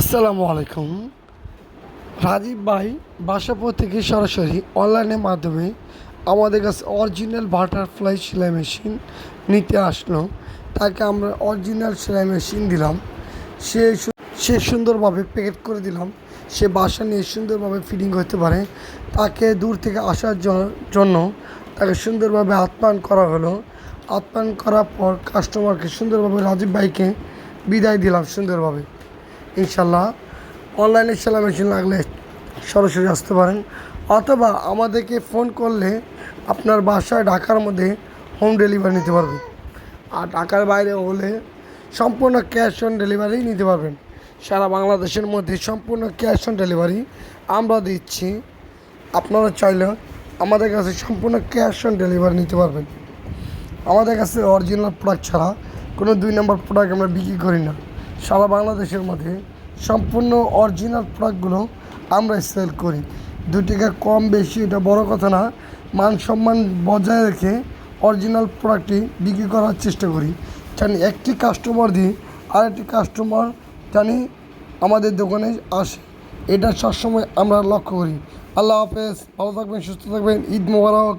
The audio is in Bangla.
আসসালামু আলাইকুম। রাজীব ভাই, বাসাপুর থেকে সরাসরি অনলাইনের মাধ্যমে আমাদের কাছে অরিজিনাল বাটারফ্লাই সেলাই মেশিন নিতে আসলো। তাকে আমরা অরিজিনাল সেলাই মেশিন দিলাম। সে সে সুন্দরভাবে প্যাকেট করে দিলাম। সে বাসা নিয়ে সুন্দরভাবে ফিটিং করতে পারে। তাকে দূর থেকে আসার জন্য তাকে সুন্দরভাবে আপ্যায়ন করা হলো। আপ্যায়ন করার পর কাস্টমারকে সুন্দরভাবে রাজীব ভাইকে বিদায় দিলাম সুন্দরভাবে। ইনশাল্লাহ অনলাইনে সেলাই মেশিন লাগলে সরাসরি আসতে পারেন অথবা আমাদেরকে ফোন করলে আপনার বাসায় ঢাকার মধ্যে হোম ডেলিভারি নিতে পারবেন। আর ঢাকার বাইরে হলে সম্পূর্ণ ক্যাশ অন ডেলিভারি নিতে পারবেন। সারা বাংলাদেশের মধ্যে সম্পূর্ণ ক্যাশ অন ডেলিভারি আমরা দিচ্ছি। আপনারা চাইলে আমাদের কাছে সম্পূর্ণ ক্যাশ অন ডেলিভারি নিতে পারবেন। আমাদের কাছে অরিজিনাল প্রোডাক্ট ছাড়া কোনো দুই নম্বর প্রোডাক্ট আমরা বিক্রি করি না। সারা বাংলাদেশের মধ্যে সম্পূর্ণ অরিজিনাল প্রোডাক্টগুলো আমরা সেল করি। দু টাকা কম বেশি এটা বড় কথা না। মান সম্মান বজায় রেখে অরিজিনাল প্রোডাক্টটি বিক্রি করার চেষ্টা করি। জানি একটি কাস্টমার দিই আরেকটি কাস্টমার জানি আমাদের দোকানে আসে। এটা সবসময় আমরা লক্ষ্য করি। আল্লাহ হাফেজ। ভালো থাকবেন, সুস্থ থাকবেন। ঈদ মোবারক।